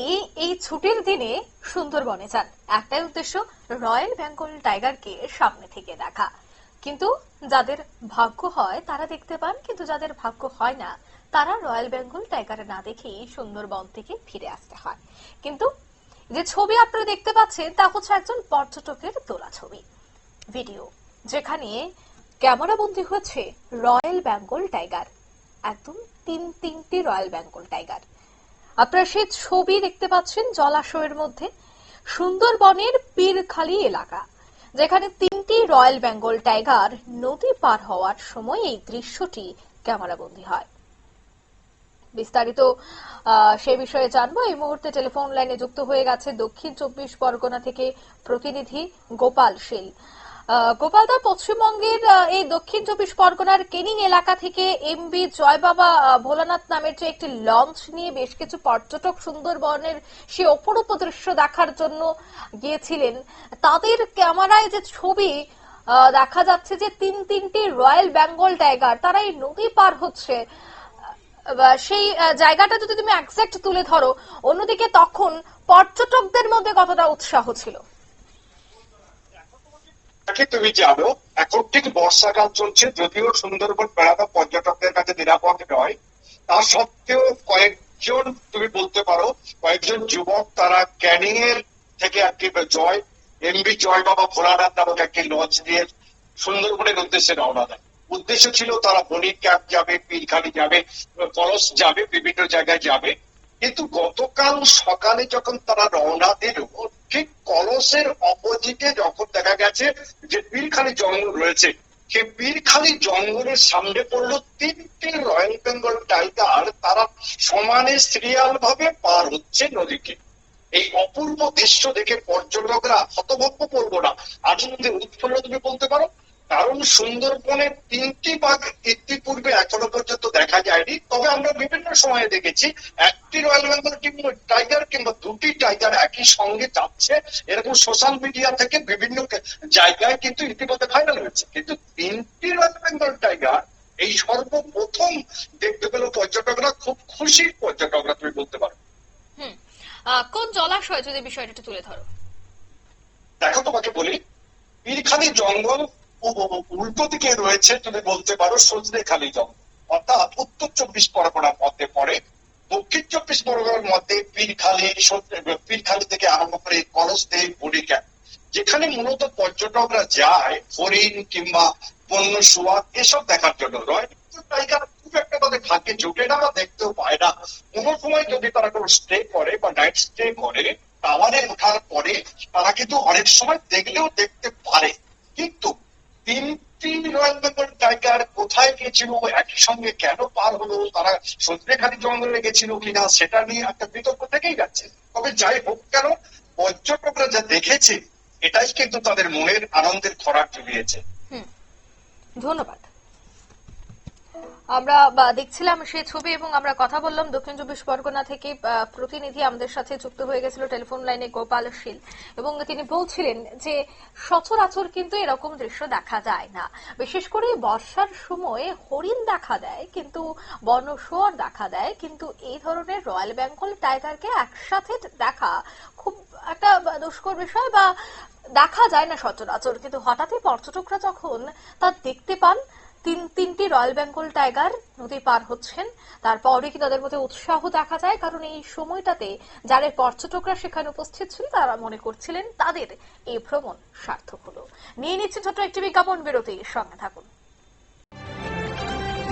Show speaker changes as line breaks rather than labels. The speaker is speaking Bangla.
অনেকেই এই ছুটির দিনে সুন্দরবনে যান। একটাই উদ্দেশ্য, রয়্যাল বেঙ্গল টাইগারকে সামনে থেকে দেখা। কিন্তু যাদের ভাগ্য হয়, তারা দেখতে পান, কিন্তু যাদের ভাগ্য হয় না, তারা রয়্যাল বেঙ্গল টাইগার না দেখেই সুন্দরবন থেকে ফিরে আসতে হয়। কিন্তু যে ছবি আপনারা দেখতে পাচ্ছেন, তা হচ্ছে একজন পর্যটকের তোলা ছবি। ভিডিও, যেখানে ক্যামেরাবন্দি হয়েছে রয়্যাল বেঙ্গল টাইগার। একদম তিন তিনটি রয়্যাল বেঙ্গল টাইগার। আপনারা ছবি দেখতে পাচ্ছেন জলাশয়ের মধ্যে সুন্দরবনের পীরখালি এলাকা, যেখানে তিনটি রয়্যাল বেঙ্গল টাইগার নদী পার হওয়ার সময় এই দৃশ্যটি ক্যামেরাবন্দী হয়। বিস্তারিত সে বিষয়ে জানব। এই মুহূর্তে টেলিফোন লাইনে যুক্ত হয়ে গেছে দক্ষিণ চব্বিশ পরগনা থেকে প্রতিনিধি গোপাল শীল। গোপালদা পশ্চিমবঙ্গের এই দক্ষিণ চব্বিশ পরগনার কেনিং এলাকা থেকে এমবি জয়বাবা ভোলানাথ নামের যে একটি লঞ্চ নিয়ে বেশ কিছু পর্যটক সুন্দরবনের সে অপরূপ দৃশ্য দেখার জন্য গিয়েছিলেন। তাদের ক্যামেরায় যে ছবি দেখা যাচ্ছে যে তিন তিনটি রয়্যাল বেঙ্গল টাইগার, তারা এই নদী পার হচ্ছে। সেই জায়গাটা যদি তুমি একজ্যাক্ট তুলে ধরো, অন্যদিকে তখন পর্যটকদের মধ্যে কতটা উৎসাহ ছিল?
তাকে তুমি জানো, এখন ঠিক বর্ষাকাল চলছে, যদিও সুন্দরবন বেড়ানো পর্যটকদের কাছে নিরাপদ নয়। তা সত্ত্বেও কয়েকজন, তুমি বলতে পারো, কয়েকজন যুবক তারা ক্যানিং এর থেকে একটি জয়, এমবি জয় বাবা ভোলানাথ নামক একটি লঞ্চ নিয়ে সুন্দরবনের উদ্দেশ্যে রওনা দেয়। উদ্দেশ্য ছিল তারা বণিক ক্যাম্প যাবে পীরখালি যাবে, কলস যাবে, বিভিন্ন জায়গায় যাবে। কিন্তু গতকাল সকালে যখন তারা রওনা দিল, ঠিক কলসের অপোজিটে যখন দেখা গেছে যে পীরখালি জঙ্গল রয়েছে, সেই পীরখালি জঙ্গলের সামনে পড়ল তিনটি রয়্যাল বেঙ্গল টাইগার। তারা সমানে সিরিয়াল ভাবে পার হচ্ছে নদীকে। এই অপূর্ব দৃশ্য দেখে পর্যটকরা হতভম্ব করব না। আনন্দে উৎফুল্ল তুমি বলতে পারো কারণ সুন্দরবনের তিনটি বাঘ ইতিপূর্বে এখনও পর্যন্ত দেখা যায়নি। তবে আমরা বিভিন্ন সময়ে দেখেছি একটি রয়্যাল বেঙ্গল টাইগার কিংবা দুটি টাইগার একই সঙ্গে যাচ্ছে এরকম সোশ্যাল মিডিয়া থেকে বিভিন্ন জায়গায় কিন্তু ইতিমধ্যে ভাইরাল হয়েছে। কিন্তু তিনটি রয়্যাল বেঙ্গল টাইগার এই সর্বপ্রথম দেখতে পেল পর্যটকরা খুব খুশির পর্যটকরা তুমি বলতে পারো।
কোন জলাশয় যদি বিষয়টা তুলে ধরো?
দেখো তোমাকে বলি পীরখালি জঙ্গল উল্টো দিকে রয়েছে তুমি বলতে পারো সজনেখালি জঙ্গল অর্থাৎ উত্তর চব্বিশ পরগনার মধ্যে পড়ে, দক্ষিণ চব্বিশ পরগনার মধ্যে পীরখালি পীরখালি থেকে আরম্ভ করে কলসদেব বড়িকা যেখানে মূলত পর্যটকরা যায়, হরিণ কিংবা বন্য, শুয়া, এসব দেখার জন্য রয়। টাইগার খুব একটা তাদের ভাগ্যে জুটে না, বা দেখতেও পায় না। কোনো সময় যদি তারা কোনো স্টে করে বা নাইট স্টে করে, টাওয়ারে ওঠার পরে তারা কিন্তু অনেক সময় দেখলেও দেখতে পারে। কিন্তু তিনটি রয়্যাল টাইগার কোথায় গেছিল একই সঙ্গে কেন পার হলো, তারা সজনেখালি জঙ্গলে গেছিল কিনা, সেটা নিয়ে একটা বিতর্ক থেকেই যাচ্ছে। তবে যাই হোক, কেন পর্যটকরা যা দেখেছে, এটাই কিন্তু তাদের মনের আনন্দের খরাক জুগিয়েছে।
ধন্যবাদ। আমরা দেখছিলাম সেই ছবি এবং আমরা কথা বললাম দক্ষিণ চব্বিশ পরগনা থেকে প্রতিনিধি আমাদের সাথে যুক্ত হয়ে গেছিল টেলিফোন লাইনে গোপাল শীল। এবং তিনি বলছিলেন যে, সচরাচর কিন্তু এরকম দৃশ্য দেখা যায় না। বিশেষ করে বর্ষার সময় হরিণ দেখা দেয়, কিন্তু বনশোয়ার দেখা দেয়, কিন্তু এই ধরনের রয়্যাল বেঙ্গল টাইগারকে একসাথে দেখা খুব একটা দুষ্কর বিষয়, বা, দেখা যায় না সচরাচর। কিন্তু হঠাৎই পর্যটকরা যখন তা দেখতে পান তিন তিনটি রয়্যাল বেঙ্গল টাইগার নদী পার হচ্ছেন। তারপরে কি তাদের মধ্যে উৎসাহ দেখা যায়? কারণ এই সময়টাতে যারা পর্যটকরা সেখানে উপস্থিত ছিল, তারা মনে করছিলেন তাদের এই ভ্রমণ সার্থক হলো। নিয়ে নিচ্ছে ছোট্ট একটি বিজ্ঞাপন বিরতি সঙ্গে থাকুন।